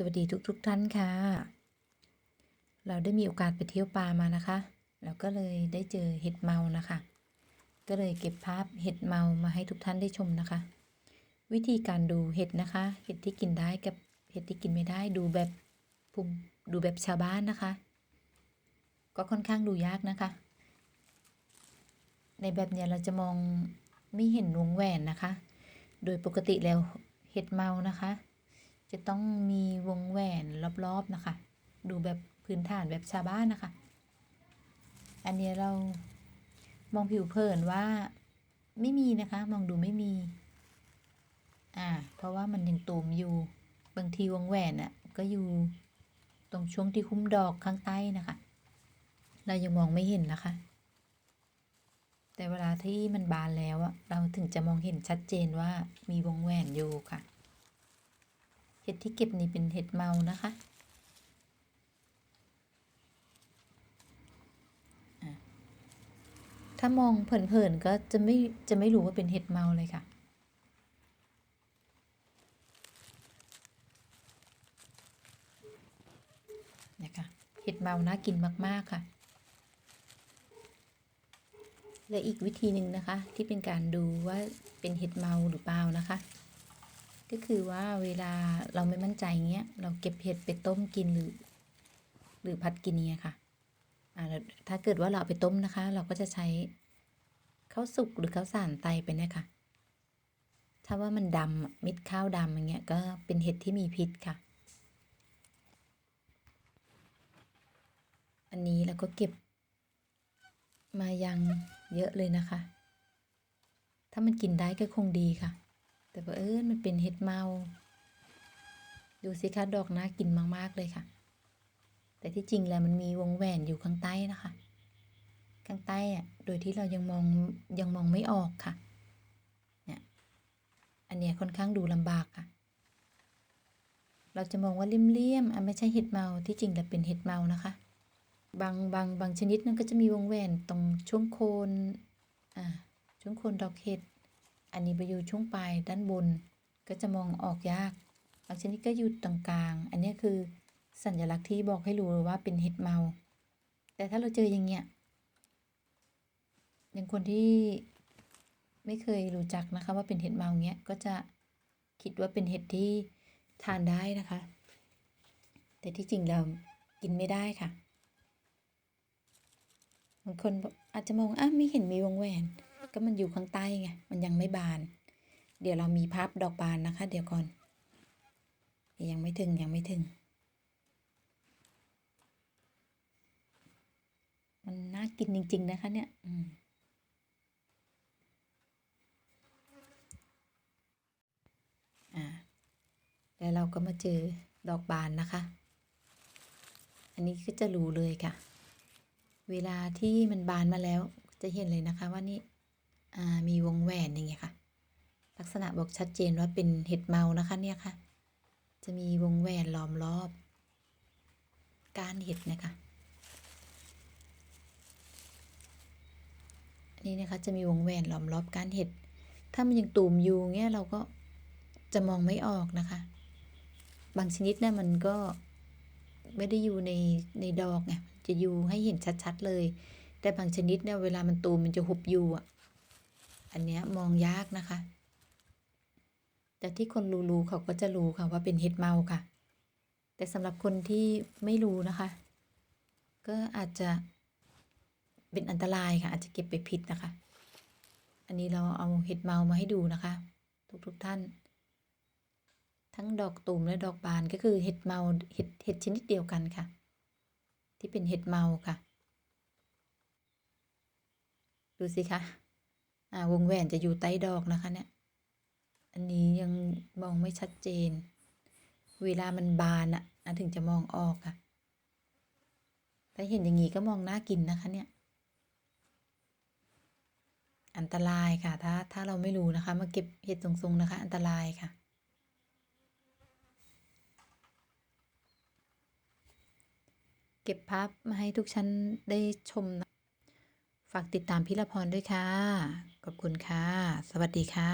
สวัสดีทุกทุกๆท่านค่ะ เราได้มีโอกาสไปเที่ยวป่ามานะคะแล้วก็เลยได้เจอเห็ดเมานะคะ ก็เลยเก็บภาพเห็ดเมามาให้ทุกท่านได้ชมนะคะ วิธีการดูเห็ดนะคะ เห็ดที่กินได้กับเห็ดที่กินไม่ได้ดูแบบภูมิดูแบบชาวบ้านนะคะ ก็ค่อนข้างดูยากนะคะ ในแบบเนี้ยเราจะมองไม่เห็นวงแหวนนะคะ โดยปกติแล้วเห็ดเมานะคะ จะต้องมีวงแหวนรอบๆนะคะ ดูแบบพื้นฐานแบบชาวบ้านนะคะ อันนี้เรามองผิวเผินว่าไม่มีนะคะ มองดูไม่มี อ่า เพราะว่ามันยังตูมอยู่ บางทีวงแหวนอะก็อยู่ตรงช่วงที่คุ้มดอกข้างใต้นะคะ เรายังมองไม่เห็นนะคะ แต่เวลาที่มันบานแล้วอะเราถึงจะมองเห็นชัดเจนว่ามีวงแหวนอยู่ค่ะ ห็ดที่เก็บนี่เป็นเห็ดเมานะคะอะถ้ามองเผินๆก็จะไม่จะไม่รู้ว่าเป็นเห็ดเมาเลยค่ะ นะคะเห็ดเมาน่ากินมากๆค่ะ และอีกวิธีหนึ่งนะคะที่เป็นการดูว่าเป็นเห็ดเมาหรือเปล่านะคะ ก็คือว่าเวลาเราไม่มั่นใจเงี้ย เราเก็บเห็ดไปต้มกินหรือ หรือผัดกินเนี่ยค่ะถ้าเกิดว่าเราเอาไปต้มนะคะ เราก็จะใช้ข้าวสุกหรือข้าวสารไตไปเนี่ยค่ะ ถ้าว่ามันดำม็ดข้าวดำอย่างเงี้ยก็เป็นเห็ดที่มีพิษค่ะ อันนี้เราก็เก็บ มายังเยอะเลยนะคะ ถ้ามันกินได้ก็คงดีค่ะ แต่ว่าเออมันเป็นเห็ดเมา ดูสิคะดอกน่ากินมากๆเลยค่ะ แต่ที่จริงแล้วมันมีวงแหวนอยู่ข้างใต้นะคะ ข้างใต้อะโดยที่เรายังมองยังมองไม่ออกค่ะเนี่ยอันเนี้ยค่อนข้างดูลำบากค่ะ เราจะมองว่าเลี่ยมๆอะไม่ใช่เห็ดเมาที่จริงแล้วเป็นเห็ดเมานะคะ บางบางบางชนิดนั้นก็จะมีวงแหวนตรงช่วงโคนอ่าช่วงโคนดอกเห็ด อันนี้ไปอยู่ช่วงปลายด้านบน ก็จะมองออกยากบางชนิดก็อยู่ตรงกลาง อันนี้คือสัญลักษณ์ที่บอกให้รู้ว่าเป็นเห็ดเมา แต่ถ้าเราเจออย่างเงี้ยอย่างคนที่ไม่เคยรู้จักนะคะว่าเป็นเห็ดเมาเงี้ยก็จะคิดว่าเป็นเห็ดที่ทานได้นะคะ แต่ที่จริงแล้วกินไม่ได้ค่ะบางคนบอกอาจจะมองอะไม่เห็นมีวงแหวน ก็มันอยู่ข้างใต้ไง มันยังไม่บาน เดี๋ยวเรามีภาพดอกบานนะคะ เดี๋ยวก่อน ยังไม่ถึงยังไม่ถึง มันน่ากินจริง ๆ นะคะเนี่ยอืมอ่า แล้วเราก็มาเจอดอกบานนะคะ อันนี้ก็จะรู้เลยค่ะ เวลาที่มันบานมาแล้วจะเห็นเลยนะคะว่านี่ มีวงแหวนอย่างเงี้ยค่ะ ลักษณะบอกชัดเจนว่าเป็นเห็ดเมานะคะเนี่ยค่ะ จะมีวงแหวนล้อมรอบ ก้านเห็ดนะคะอันนี้นะคะจะมีวงแหวนล้อมรอบก้านเห็ด ถ้ามันยังตูมอยู่เงี้ยเราก็จะมองไม่ออกนะคะ บางชนิดเนี่ยมันก็ไม่ได้อยู่ในในดอกไงจะอยู่ให้เห็นชัดๆเลย แต่บางชนิดเนี่ยเวลามันตูมมันจะหุบอยู่อะ อันเนี้ยมองยากนะคะ แต่ที่คนรู้ๆเขาก็จะรู้ค่ะว่าเป็นเห็ดเมาค่ะ แต่สำหรับคนที่ไม่รู้นะคะ ก็อาจจะเป็นอันตรายค่ะ อาจจะเก็บไปผิดนะคะ อันนี้เราเอาเห็ดเมามาให้ดูนะคะ ทุกๆท่าน ทั้งดอกตูมและดอกบานก็คือเห็ดเมาเห็ดเห็ดชนิดเดียวกันค่ะ ที่เป็นเห็ดเมาค่ะ ดูสิคะ วงแหวนจะอยู่ใต้ดอกนะคะเนี่ย อันนี้ยังมองไม่ชัดเจน เวลามันบานอะ่ะถึงจะมองออกค่ะ ถ้าเห็นอย่างนี้ก็มองน่ากินนะคะเนี่ย อันตรายค่ะ ถ้าถ้าเราไม่รู้นะคะ มาเก็บเห็ดทรงๆนะคะ อันตรายค่ะเก็บภาพมาให้ทุกชั้นได้ชมนะ ฝากติดตามพิรพรด้วยค่ะ ขอบคุณค่ะ สวัสดีค่ะ